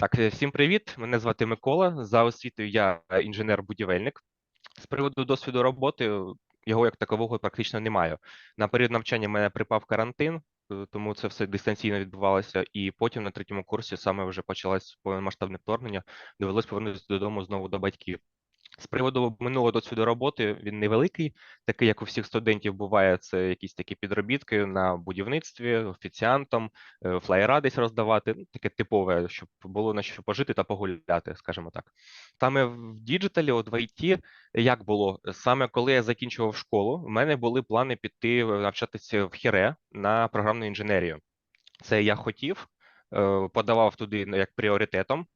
Так, е, всім привіт. Мене звати Микола. За освітою я інженер-будівельник. З приводу досвіду роботи, його як такового практично немає. На період навчання мене припав карантин, е, тому це все дистанційно відбувалося. І потім на третьому курсі саме вже почалось повномасштабне вторгнення. Довелось повернутися додому знову до батьків. З приводу минулого досвіду роботи він невеликий, такий, як у всіх студентів, буває це якісь такі підробітки на будівництві, офіціантом, е, флаєра десь роздавати. Ну, таке типове, щоб було на що пожити та погуляти, скажімо так. Саме в діджиталі, от в IT, як було? Саме коли я закінчував школу, в мене були плани піти навчатися в Хіре на програмну інженерію. Це я хотів, е, подавав туди ну, як пріоритетом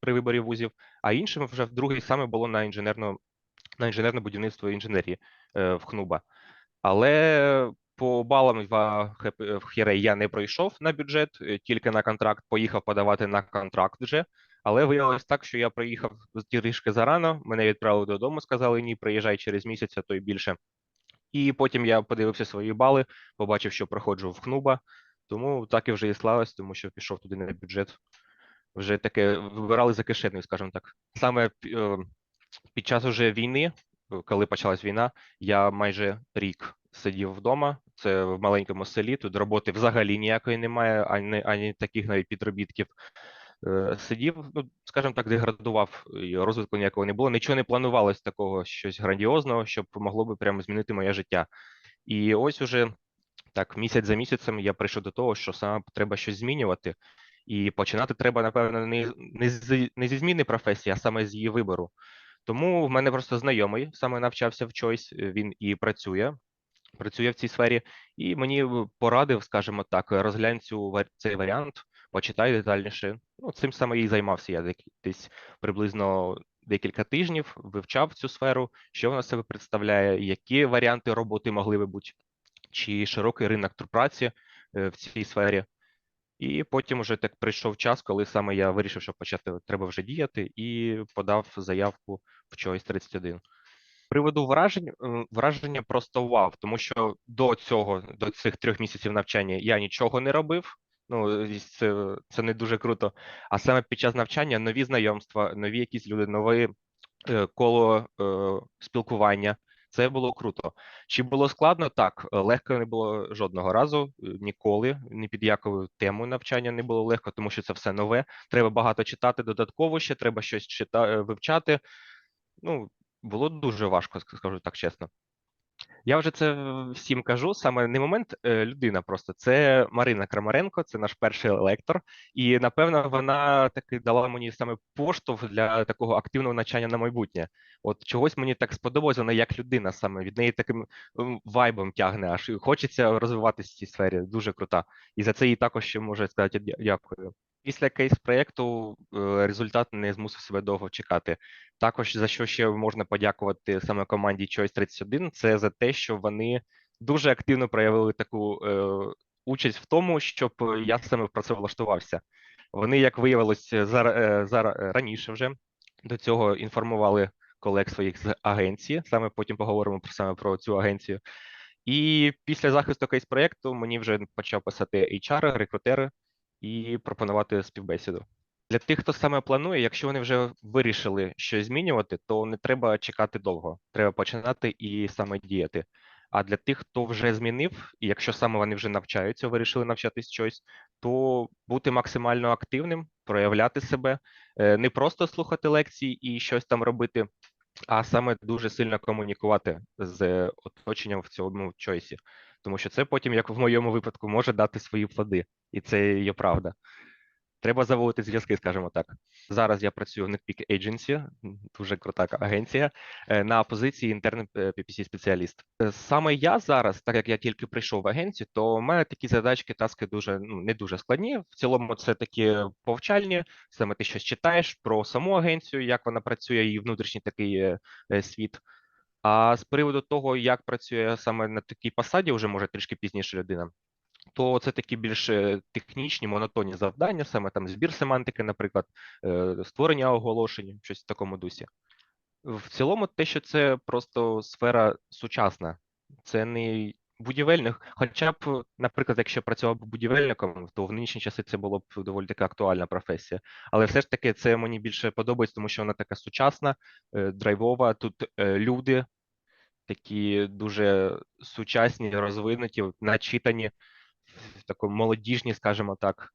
при виборі вузів, а іншим вже в другий саме було на інженерну на інженерне будівництво інженерії е, в ХНУБА. Але по балам в Хіре я не пройшов на бюджет, е, тільки на контракт, поїхав подавати на контракт вже. Але виявилось так, що я приїхав трішки зарано, мене відправили додому, сказали ні, приїжджай через місяць, а то й більше. І потім я подивився свої бали, побачив, що проходжу в ХНУБА, тому так і вже і слалось, тому що пішов туди на бюджет. Вже таке вибирали за кишенею, скажімо так. Саме е, під час уже війни, коли почалась війна, я майже рік сидів вдома. Це в маленькому селі. Тут роботи взагалі ніякої немає, ані ані таких навіть підробітків. Е, сидів, ну скажімо так, деградував, і розвитку ніякого не було. Нічого не планувалось такого щось грандіозного, щоб могло би прямо змінити моє життя. І ось уже так, місяць за місяцем я прийшов до того, що саме треба щось змінювати. І починати треба, напевно, не не, з, не зі зміни професії, а саме з її вибору. Тому в мене просто знайомий саме навчався в Choice, він і працює, працює в цій сфері, і мені порадив, скажімо так, розглянь цю цей варіант, почитай детальніше. Ну, цим саме і займався я десь приблизно декілька тижнів, вивчав цю сферу, що вона себе представляє, які варіанти роботи могли би бути, чи широкий ринок праці в цій сфері. І потім вже так прийшов час, коли саме я вирішив, що почати треба вже діяти, і подав заявку в Choice 31. З Приводу вражень враження просто вау, тому що до цього, до цих трьох місяців навчання, я нічого не робив. Ну це це не дуже круто. А саме під час навчання нові знайомства, нові якісь люди, нове коло е, спілкування. Це було круто. Чи було складно? Так, легко не було жодного разу, ніколи, ні під якою темою навчання не було легко, тому що це все нове. Треба багато читати додатково ще, треба щось читати, вивчати. Ну, було дуже важко, скажу так чесно. Я вже це всім кажу. Саме не момент е, людина, просто це Марина Крамаренко, це наш перший лектор, і напевно вона таки дала мені саме поштовх для такого активного навчання на майбутнє. От чогось мені так сподобалося, вона як людина саме від неї таким вайбом тягне, аж хочеться розвиватися в цій сфері. Дуже крута. І за це їй також ще можу сказати дякую. Після кейс-проєкту е, результат не змусив себе довго чекати. Також за що ще можна подякувати саме команді Choice 31, це за те, що вони дуже активно проявили таку е, участь в тому, щоб я саме про це влаштувався. Вони, як виявилось, зараз е, зараз раніше вже до цього інформували колег своїх з агенції. Саме потім поговоримо про саме про цю агенцію. І після захисту кейс проєкту мені вже почав писати HR, рекрутери і пропонувати співбесіду. Для тих, хто саме планує, якщо вони вже вирішили щось змінювати, то не треба чекати довго. Треба починати і саме діяти. А для тих, хто вже змінив, і якщо саме вони вже навчаються, вирішили навчатись щось, то бути максимально активним, проявляти себе, е, не просто слухати лекції і щось там робити, а саме дуже сильно комунікувати з оточенням в цьому чойсі тому що це потім, як в моєму випадку, може дати свої плоди, і це є правда. Треба заводити зв'язки, скажімо так. Зараз я працюю в NetPeak Agency, дуже крута агенція, е, на позиції інтерний е, ppc спеціаліст. Е, саме я зараз, так як я тільки прийшов в агенцію, то у мене такі задачки, таски дуже ну не дуже складні. В цілому, це такі повчальні. Саме ти щось читаєш про саму агенцію, як вона працює, її внутрішній такий світ. А з приводу того, як працює саме на такій посаді, вже може трішки пізніше людина, то це такі більш е, технічні, монотонні завдання, саме там збір семантики, наприклад, е, створення оголошень, щось в такому дусі. В цілому, те, що це просто сфера сучасна, це не будівельних, хоча б, наприклад, якщо працював будівельником, то в нинішні часи це було б доволі така актуальна професія. Але все ж таки це мені більше подобається, тому що вона така сучасна, е, драйвова. Тут люди такі дуже сучасні, розвинуті, начитані, такі молодіжні, скажімо так.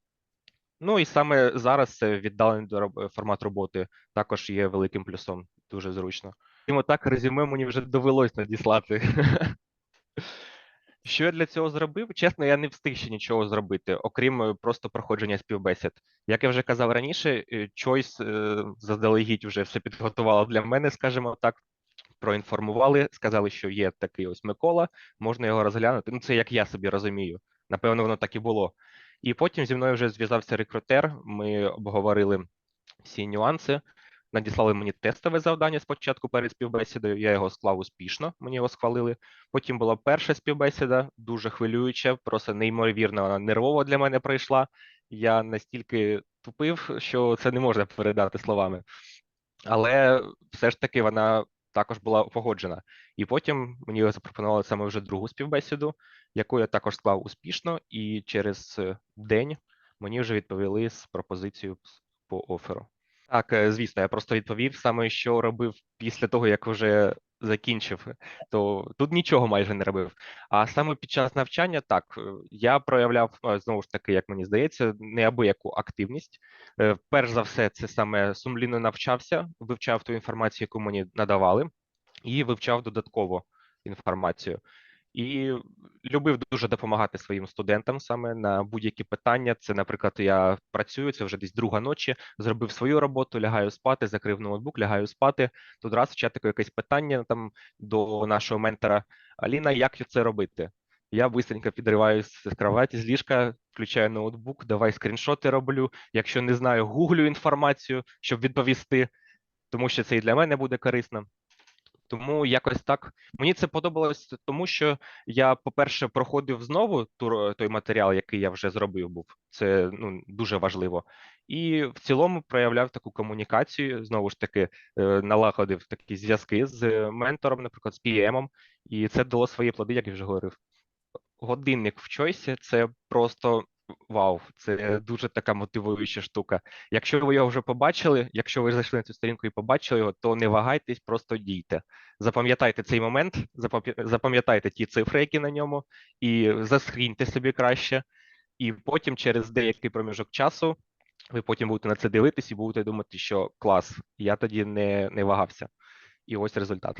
Ну і саме зараз це віддалений формат роботи також є великим плюсом, дуже зручно. І так резюме мені вже довелось надіслати. Що я для цього зробив? Чесно, я не встиг ще нічого зробити, окрім е, просто проходження співбесід. Як я вже казав раніше, е, Choice е, заздалегідь вже все підготувала для мене, скажімо так. Проінформували, сказали, що є такий ось Микола, можна його розглянути. Ну, це як я собі розумію. Напевно, воно так і було. І потім зі мною вже зв'язався рекрутер. Ми обговорили всі нюанси. Надіслали мені тестове завдання спочатку перед співбесідою. Я його склав успішно, мені його схвалили. Потім була перша співбесіда, дуже хвилююча, просто неймовірно вона нервово для мене пройшла. Я настільки тупив, що це не можна передати словами. Але все ж таки вона також була погоджена. І потім мені запропонували саме вже другу співбесіду, яку я також склав успішно, і через е, день мені вже відповіли з пропозицією по оферу. Так, е, звісно, я просто відповів саме, що робив після того, як вже закінчив, то тут нічого майже не робив. А саме під час навчання, так, е, я проявляв е, знову ж таки, як мені здається, неабияку активність. Е, Перш за все, це саме сумлінно навчався, вивчав ту інформацію, яку мені надавали, і вивчав додатково інформацію. І любив дуже допомагати своїм студентам саме на будь-які питання. Це, наприклад, я працюю, це вже десь друга ночі, зробив свою роботу, лягаю спати, закрив ноутбук, лягаю спати. Тут раз в чатику якесь питання там до нашого ментора Аліна, як це робити? Я бистренько підриваюсь з кроваті, з ліжка, включаю ноутбук, давай скріншоти роблю. Якщо не знаю, гуглю інформацію, щоб відповісти, тому що це і для мене буде корисно. Тому якось так мені це подобалось, тому що я, по-перше, проходив знову ту, той матеріал, який я вже зробив, був це ну дуже важливо, і в цілому проявляв таку комунікацію. Знову ж таки, е, налагодив такі зв'язки з ментором, наприклад, з PM, і це дало свої плоди, як я вже говорив. Годинник в чойсі це просто вау, це дуже така мотивуюча штука. Якщо ви його вже побачили, якщо ви зайшли на цю сторінку і побачили його, то не вагайтесь, просто дійте. Запам'ятайте цей момент, запам'ятайте ті цифри, які на ньому, і засхріньте собі краще. І потім, через деякий проміжок часу, ви потім будете на це дивитись і будете думати, що клас, я тоді не, не вагався. І ось результат.